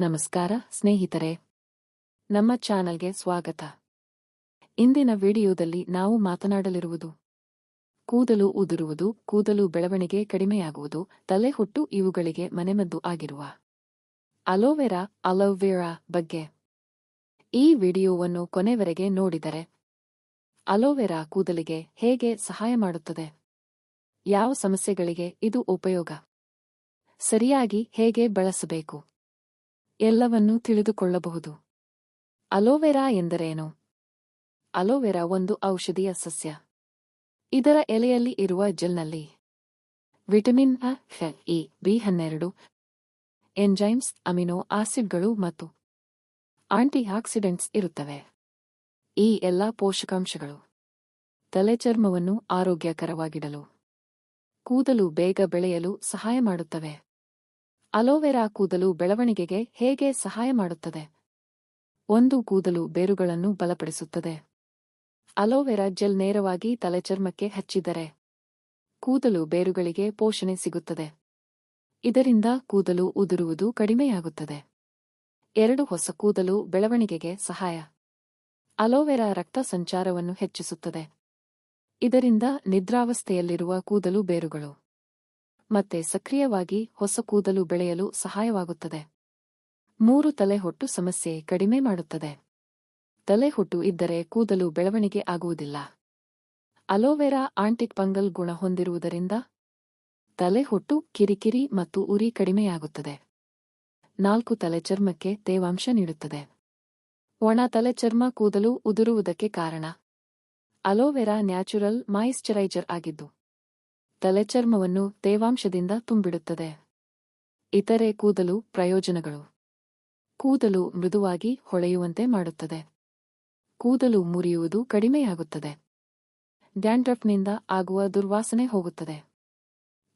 ನಮಸ್ಕಾರ, ಸ್ನೇಹಿತರೆ. ನಮ್ಮ ಚಾನಲ್ಗೆ ಸ್ವಾಗತ. ಇಂದಿನ ವಿಡಿಯೋದಲ್ಲಿ ನಾವು ಮಾತನಾಡಲಿರುವುದು, ಕೂದಲು ಉದುರುವುದು, ಕೂದಲು ಬೆಳವಣಿಗೆ ಕಡಿಮೆಯಾಗುವುದು ತಲೆ ಹುಟ್ಟು ಇವುಗಳಿಗೆ ಮನೆಮದ್ದು ಆಗಿರುವ ಅಲೋವೆರಾ ಅಲೋವೆರಾ ಬಗ್ಗೆ. ಈ ವಿಡಿಯೋವನ್ನು ಕೊನೆವರೆಗೆ ನೋಡಿದರೆ, ಅಲೋವೆರಾ ಕೂದಲಿಗೆ ಹೇಗೆ ಸಹಾಯ ಮಾಡುತ್ತದೆ? ಯಾವ ಸಮಸ್ಯೆಗಳಿಗೆ ಇದು ಉಪಯೋಗ? ಸರಿಯಾಗಿ ಹೇಗೆ ಬಳಸಬೇಕು? ಎಲ್ಲವನ್ನೂ ತಿಳಿದುಕೊಳ್ಳಬಹುದು. ಅಲೋವೆರಾ ಎಂದರೇನು? ಅಲೋವೆರಾ ಒಂದು ಔಷಧೀಯ ಸಸ್ಯ. ಇದರ ಎಲೆಯಲ್ಲಿ ಇರುವ ಜೆಲ್ನಲ್ಲಿ ವಿಟಮಿನ್ ಇ, ಬಿ ಹನ್ನೆರಡು, ಎಂಜೈಮ್ಸ್, ಅಮಿನೋ ಆಸಿಡ್ಗಳು ಮತ್ತು ಆಂಟಿ ಆಕ್ಸಿಡೆಂಟ್ಸ್ ಇರುತ್ತವೆ. ಈ ಎಲ್ಲಾ ಪೋಷಕಾಂಶಗಳು ತಲೆ ಚರ್ಮವನ್ನು ಆರೋಗ್ಯಕರವಾಗಿಡಲು, ಕೂದಲು ಬೇಗ ಬೆಳೆಯಲು ಸಹಾಯ ಮಾಡುತ್ತವೆ. ಅಲೋವೆರಾ ಕೂದಲು ಬೆಳವಣಿಗೆಗೆ ಹೇಗೆ ಸಹಾಯ ಮಾಡುತ್ತದೆ? ಒಂದು ಕೂದಲು ಬೇರುಗಳನ್ನು ಬಲಪಡಿಸುತ್ತದೆ. ಅಲೋವೆರಾ ಜೆಲ್ ನೇರವಾಗಿ ತಲೆಚರ್ಮಕ್ಕೆ ಹಚ್ಚಿದರೆ ಕೂದಲು ಬೇರುಗಳಿಗೆ ಪೋಷಣೆ ಸಿಗುತ್ತದೆ. ಇದರಿಂದ ಕೂದಲು ಉದುರುವುದು ಕಡಿಮೆಯಾಗುತ್ತದೆ. ಎರಡು ಹೊಸ ಕೂದಲು ಬೆಳವಣಿಗೆಗೆ ಸಹಾಯ. ಅಲೋವೆರಾ ರಕ್ತ ಸಂಚಾರವನ್ನು ಹೆಚ್ಚಿಸುತ್ತದೆ. ಇದರಿಂದ ನಿದ್ರಾವಸ್ಥೆಯಲ್ಲಿರುವ ಕೂದಲು ಬೇರುಗಳು. ಮತ್ತೆ ಸಕ್ರಿಯವಾಗಿ ಹೊಸ ಕೂದಲು ಬೆಳೆಯಲು ಸಹಾಯವಾಗುತ್ತದೆ. ಮೂರು ತಲೆಹೊಟ್ಟು ಸಮಸ್ಯೆ ಕಡಿಮೆ ಮಾಡುತ್ತದೆ. ತಲೆಹೊಟ್ಟು ಇದ್ದರೆ ಕೂದಲು ಬೆಳವಣಿಗೆ ಆಗುವುದಿಲ್ಲ. ಅಲೋವೆರಾ ಆಂಟಿಕ್ ಪಂಗಲ್ ಗುಣ ಹೊಂದಿರುವುದರಿಂದ ತಲೆಹೊಟ್ಟು ಕಿರಿಕಿರಿ ಮತ್ತು ಉರಿ ಕಡಿಮೆಯಾಗುತ್ತದೆ. ನಾಲ್ಕು ತಲೆ ಚರ್ಮಕ್ಕೆ ತೇವಾಂಶ ನೀಡುತ್ತದೆ. ಒಣ ತಲೆ ಚರ್ಮ ಕೂದಲು ಉದುರುವುದಕ್ಕೆ ಕಾರಣ. ಅಲೋವೆರಾ ನ್ಯಾಚುರಲ್ ಮಾಯಿಶ್ಚರೈಜರ್ ಆಗಿದ್ದು ತಲೆಚರ್ಮವನ್ನು ತೇವಾಂಶದಿಂದ ತುಂಬಿಡುತ್ತದೆ. ಇತರೆ ಕೂದಲು ಪ್ರಯೋಜನಗಳು. ಕೂದಲು ಮೃದುವಾಗಿ ಹೊಳೆಯುವಂತೆ ಮಾಡುತ್ತದೆ. ಕೂದಲು ಮುರಿಯುವುದು ಕಡಿಮೆಯಾಗುತ್ತದೆ. ಡ್ಯಾಂಡ್ರಫ್ನಿಂದ ಆಗುವ ದುರ್ವಾಸನೆ ಹೋಗುತ್ತದೆ.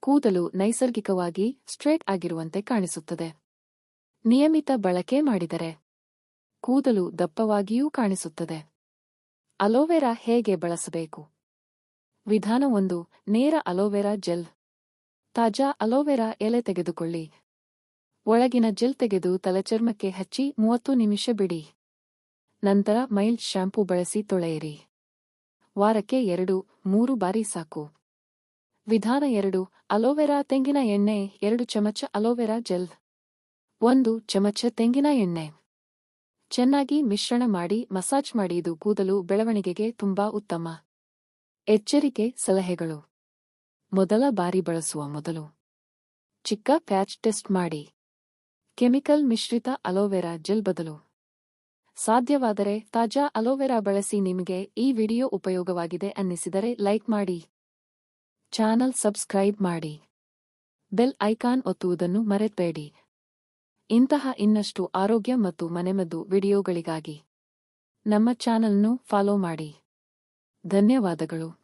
ಕೂದಲು ನೈಸರ್ಗಿಕವಾಗಿ ಸ್ಟ್ರೇಟ್ ಆಗಿರುವಂತೆ ಕಾಣಿಸುತ್ತದೆ. ನಿಯಮಿತ ಬಳಕೆ ಮಾಡಿದರೆ ಕೂದಲು ದಪ್ಪವಾಗಿಯೂ ಕಾಣಿಸುತ್ತದೆ. ಅಲೋವೆರಾ ಹೇಗೆ ಬಳಸಬೇಕು? ವಿಧಾನ ಒಂದು, ನೇರ ಅಲೋವೆರಾ ಜೆಲ್. ತಾಜಾ ಅಲೋವೆರಾ ಎಲೆ ತೆಗೆದುಕೊಳ್ಳಿ. ಒಳಗಿನ ಜೆಲ್ ತೆಗೆದು ತಲೆಚರ್ಮಕ್ಕೆ ಹಚ್ಚಿ ಮೂವತ್ತು ನಿಮಿಷ ಬಿಡಿ. ನಂತರ ಮೈಲ್ಡ್ ಶ್ಯಾಂಪೂ ಬಳಸಿ ತೊಳೆಯಿರಿ. ವಾರಕ್ಕೆ ಎರಡು, ಮೂರು ಬಾರಿ ಸಾಕು. ವಿಧಾನ ಎರಡು, ಅಲೋವೆರಾ ತೆಂಗಿನ ಎಣ್ಣೆ, ಎರಡು ಚಮಚ ಅಲೋವೆರಾ ಜೆಲ್. ಒಂದು ಚಮಚ ತೆಂಗಿನ ಎಣ್ಣೆ. ಚೆನ್ನಾಗಿ ಮಿಶ್ರಣ ಮಾಡಿ ಮಸಾಜ್ ಮಾಡಿ, ಇದು ಕೂದಲು ಬೆಳವಣಿಗೆಗೆ ತುಂಬಾ ಉತ್ತಮ. ಎಚ್ಚರಿಕೆ ಸಲಹೆಗಳು. ಮೊದಲ ಬಾರಿ ಬಳಸುವ ಮೊದಲು. ಚಿಕ್ಕ ಪ್ಯಾಚ್ ಟೆಸ್ಟ್ ಮಾಡಿ. ಕೆಮಿಕಲ್ ಮಿಶ್ರಿತ ಅಲೋವೆರಾ ಜೆಲ್ ಬದಲು. ಸಾಧ್ಯವಾದರೆ ತಾಜಾ ಅಲೋವೆರಾ ಬಳಸಿ ನಿಮಗೆ ಈ ವಿಡಿಯೋ ಉಪಯೋಗವಾಗಿದೆ ಅನ್ನಿಸಿದರೆ ಲೈಕ್ ಮಾಡಿ. ಚಾನಲ್ ಸಬ್ಸ್ಕ್ರೈಬ್ ಮಾಡಿ. ಬೆಲ್ ಐಕಾನ್ ಒತ್ತುವುದನ್ನು ಮರೆತಬೇಡಿ. ಇಂತಹ ಇನ್ನಷ್ಟು ಆರೋಗ್ಯ ಮತ್ತು ಮನೆಮದ್ದು ವಿಡಿಯೋಗಳಿಗಾಗಿ ನಮ್ಮ ಚಾನಲ್ನು ಫಾಲೋ ಮಾಡಿ. ಧನ್ಯವಾದಗಳು.